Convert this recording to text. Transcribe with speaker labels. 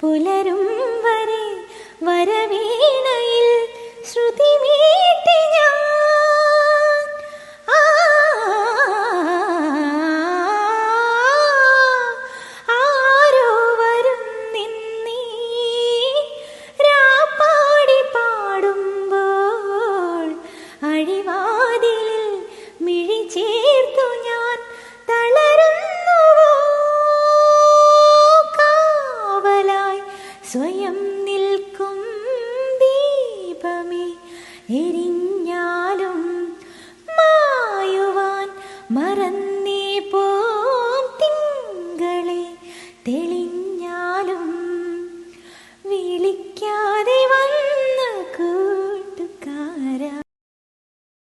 Speaker 1: പുലരും വരെ വരവീണയിൽ ശ്രുതി ഞാൻ. ആരോ വരും നിന്നീ അഴിവാ സ്വയം നിൽക്കും ദീപമേ എരിഞ്ഞ